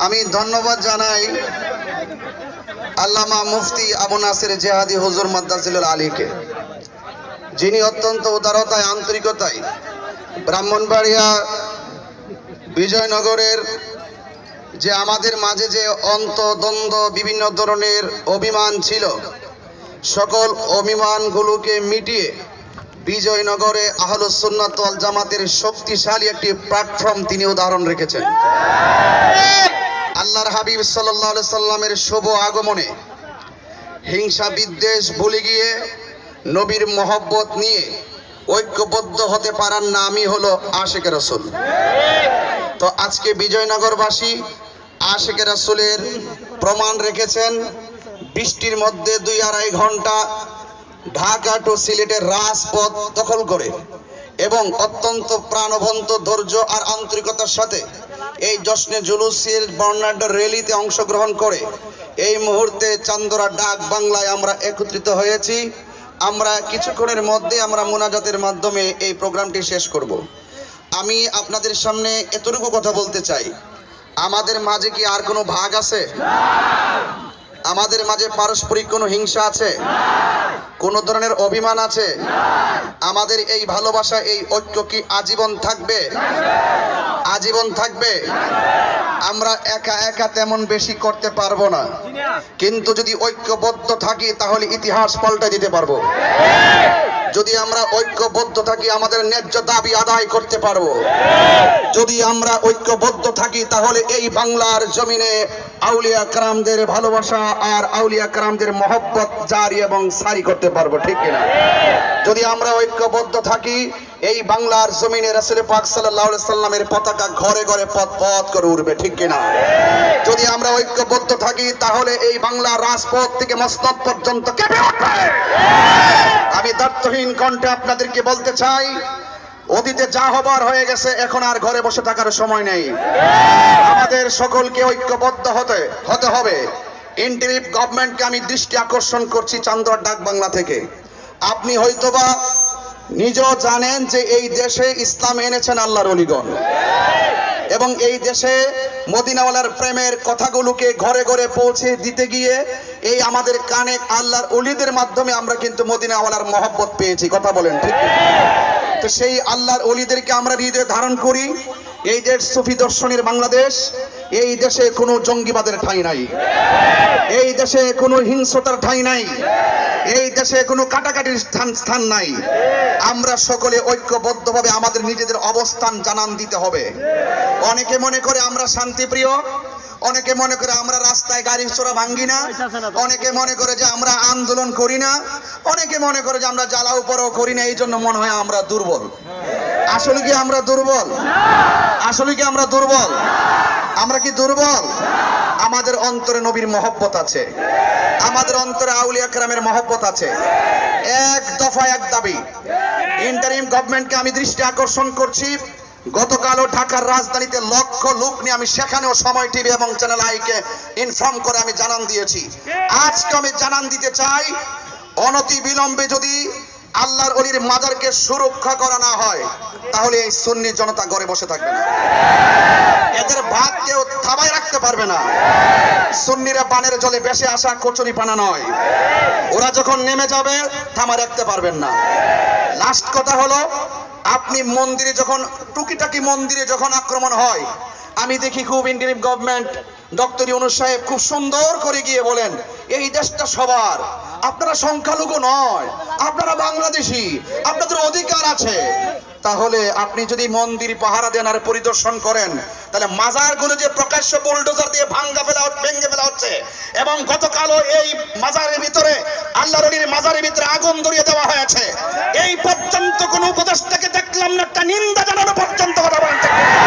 আমি ধন্যবাদ জানাই আল্লামা মুফতি আবু নাসির জেহাদি হুজুর মাদ্দাসিলুল আলীকে, যিনি অত্যন্ত উদারতায়, আন্তরিকতায় ব্রাহ্মণবাড়িয়া বিজয়নগরের যে আমাদের মাঝে যে অন্তদ্বন্দ্ব, বিভিন্ন ধরনের অভিমান ছিল, সকল অভিমানগুলোকে মিটিয়ে বিজয়নগরে আহলুসুন্নাত ওয়াল জামাতের শক্তিশালী একটি প্ল্যাটফর্ম তিনি উদাহরণ রেখেছেন। আল্লাহর হাবিব আলাইহি সাল্লামের শুভ আগমনে হিংসা, বিদ্বেষ ভুলে গিয়ে নবীর মহব্বত নিয়ে ঐক্যবদ্ধ হতে পারার নামই হলো আশেখ রসুল। তো আজকে বিজয়নগরবাসী আশেখ রসুলের প্রমাণ রেখেছেন। বৃষ্টির মধ্যে দুই আড়াই ঘণ্টা ঢাকা টু সিলেটের রাজপথ দখল করে এবং অত্যন্ত প্রাণবন্ত ধৈর্য আর আন্তরিকতার সাথে এই জশ্নে জুলুসের বর্ণাঢ্য র্যালিতে অংশগ্রহণ করে এই মুহূর্তে চান্দরা ডাক বাংলায় আমরা একত্রিত হয়েছি। আমরা কিছুক্ষণের মধ্যে আমরা মোনাজাতের মাধ্যমে এই প্রোগ্রামটি শেষ করব। আমি আপনাদের সামনে এতটুকু কথা বলতে চাই। আমাদের মাঝে কি আর কোনো ভাগ আছে? আমাদের মাঝে পারস্পরিক কোনো হিংসা আছে? কোন ধরনের অভিমান আছে? আমাদের এই ভালোবাসা, এই ঐক্য কি আজীবন থাকবে? আজীবন থাকবে? আমরা একা একা তেমন বেশি করতে পারব না। কিন্তু যদি ঐক্যবদ্ধ থাকি, তাহলে ইতিহাস পাল্টে দিতে পারব। যদি আমরা ঐক্যবদ্ধ থাকি, আমাদের ন্যায্য দাবি আদায় করতে পারব। যদি আমরা ঐক্যবদ্ধ থাকি, তাহলে এই বাংলার জমিনে আউলিয়া কারামদের ভালোবাসা আর আউলিয়া কারামদের মহব্বত জারি এবং সারি করতে পারব, ঠিক কিনা? যদি আমরা ঐক্যবদ্ধ থাকি এই বাংলার জমিনে রাসুল পাক সাল্লামের পতাকা ঘরে ঘরে পথ পথ করে উঠবে ঠিক কিনা? যদি আমরা ঐক্যবদ্ধ থাকি, তাহলে এই বাংলার রাজপথ থেকে মসনদ পর্যন্ত কেঁপে উঠবে। আমি দার্থহীন কণ্ঠে আপনাদেরকে বলতে চাই, অতীতে যা হবার হয়ে গেছে, এখন আর ঘরে বসে থাকার সময় নেই। আমাদের সকলকে ঐক্যবদ্ধ হতে হতে হবে। ইন্টারিম গভর্নমেন্টকে আমি দৃষ্টি আকর্ষণ করছি চান্দর ডাক বাংলা থেকে। আপনি হয়তোবা নিজেও জানেন যে এই দেশে ইসলাম এনেছেন আল্লাহর অলিগণ। এবং এই দেশে মদিনাওয়ালার প্রেমের কথাগুলোকে ঘরে ঘরে পৌঁছে দিতে গিয়ে এই আমাদের কানে আল্লাহর অলিদের মাধ্যমে আমরা কিন্তু মদিনাওয়ালার মহব্বত পেয়েছি। কথা বলেন, ঠিক তো সেই আল্লাহর অলিদেরকে আমরা হৃদয়ে ধারণ করি। এই দেশ সুফি দর্শনের বাংলাদেশ। এই দেশে কোনো জঙ্গিবাদের ঠাঁই নাই। এই দেশে কোনো হিংসতার ঠাঁই নাই। এই দেশে কোনো কাটাকাটির স্থান স্থান নাই। আমরা সকলে ঐক্যবদ্ধভাবে আমাদের নিজেদের অবস্থান জানান দিতে হবে। অনেকে মনে করে আমরা শান্তিপ্রিয়, অনেকে মনে করে আমরা রাস্তায় গাড়ি চোরা ভাঙ্গি না, অনেকে মনে করে যে আমরা আন্দোলন করি না, অনেকে মনে করে যে আমরা জ্বালাও পরও করি না এই জন্য মনে হয় আমরা দুর্বল। আসলে কি আমরা দুর্বল? আসলে কি আমরা দুর্বল? আমরা কি দুর্বল? আমাদের অন্তরে নবীর মহব্বত আছে। আমাদের অন্তরে আউলিয়া কেরামের মহব্বত আছে। এক দফা এক দাবি। ইন্টারিম গভর্নমেন্টকে আমি দৃষ্টি আকর্ষণ করছি। গতকালও ঢাকার রাজধানীতে লক্ষ লোক নিয়ে আমি সেখানেও সময় টিভি এবং চ্যানেল আইকে ইনফর্ম করে আমি জানান দিয়েছি। আজকে আমি জানান দিতে চাই অনতি বিলম্বে যদি আল্লাহর অলির মাজারকে সুরক্ষা করা না হয়, তাহলে এই সুন্নি জনতা ঘরে বসে থাকবে না। এদের ভাত কেউ থাবায় রাখতে পারবে না। সুন্নিরা পানের জলে বেশি আসা কচুরি পানা নয়। ওরা যখন নেমে যাবে, থামা রাখতে পারবেন না। লাস্ট কথা হলো, আপনি মন্দিরে যখন, টুকিটাকি মন্দিরে যখন আক্রমণ হয়, আমি দেখি খুব ইন্ডিয়ান গভর্নমেন্ট ডক্টর ইউনুস সাহেব খুব সুন্দর করে গিয়ে বলেন, এই দেশটা সবার। আপনারা সংখ্যালঘু নয়, আপনারা বাংলাদেশি, আপনাদের অধিকার আছে। তাহলে আপনি যদি মন্দির, পাহারা দেন আর পরিদর্শন করেন, তাহলে মাজারগুলো যে প্রকাশ্য বুলডোজার দিয়ে ভাঙ্গা ফেলা হচ্ছে, ভেঙে ফেলা হচ্ছে, এবং গতকালও এই মাজারের ভিতরে আল্লাহ অলির মাজারের ভিতরে আগুন ধরিয়ে দেওয়া হয়েছে। এই পর্যন্ত কোন উপদেশটাকে দেখলাম না, একটা নিন্দা জানানো পর্যন্ত কথা বলেন ঠিক কিনা?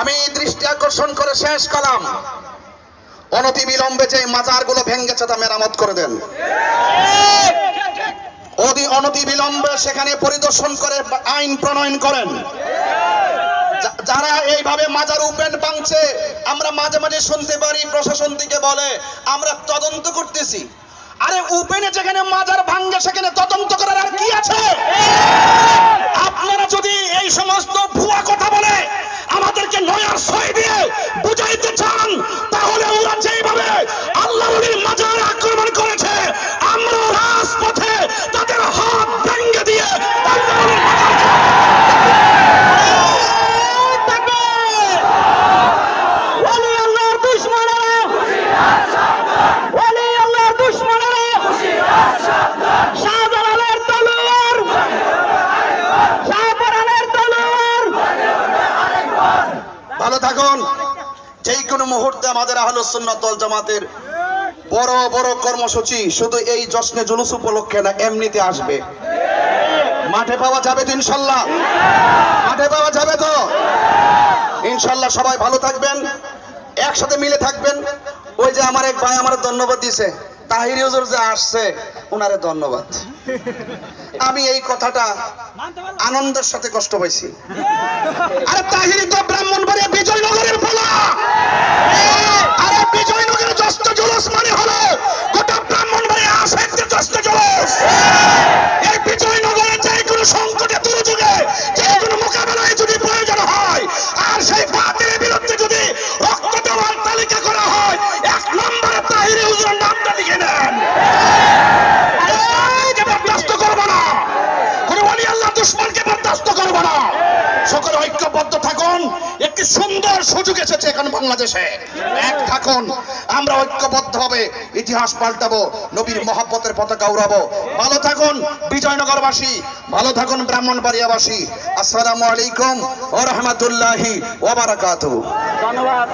আমি দৃষ্টি আকর্ষণ করে শেষ কলাম। অনতি বিলম্বে যে মাজারগুলো ভেঙেছে তা মেরামত করে দেন। অতি অনতি বিলম্বে সেখানে পরিদর্শন করে আইন প্রণয়ন করেন। যারা এইভাবে মাজার উপেন পাংছে আমরা মাঝে মাঝে শুনতে পারি, প্রশাসন থেকে বলে, আমরা তদন্ত করতেছি। আরে উপেনে যেখানে মাজার ভাঙ্গে সেখানে তদন্ত করার আর কি আছে? আপনারা যদি এই সমস্ত ভুয়া কথা বলে, আমাদেরকে নয়ার সই দিয়ে থাকুন যেই কোনো মুহূর্তে আমাদের আহলুস সুন্নাত ওয়াল জামাতের বড় বড় কর্মসূচি শুধু এই জশ্নে জুলুস উপলক্ষে না, এমনিতে আসবে। মাঠে পাওয়া যাবে তো ইনশাল্লাহ। মাঠে পাওয়া যাবে তো। ইনশাল্লাহ সবাই ভালো থাকবেন, একসাথে মিলে থাকবেন। ওই যে আমার এক ভাই আমার ধন্যবাদ দিছে, তাহির যে আসছে ওনারে ধন্যবাদ। আমি এই কথাটা আনন্দের সাথে কষ্ট পাইছি। আরে তাহিরি তো ব্রাহ্মণবাড়িয়া বিজয়নগরের পোলা আরে বিজয়নগরের জস্ত জুলুস মানে হলো গোটা ব্রাহ্মণবাড়িয়া আশেকদের সুন্দর সুযোগ এসেছে এখন বাংলাদেশে। এক থাকুন, আমরা ঐক্যবদ্ধ হবে ইতিহাস পাল্টাবো, নবীর মহাব্বতের পতাকা উড়াবো। ভালো থাকুন, বিজয়নগরবাসী, ভালো থাকুন, ব্রাহ্মণবাড়িয়াবাসী। আসসালামু আলাইকুম ও রহমতুল্লাহি ধন্যবাদ।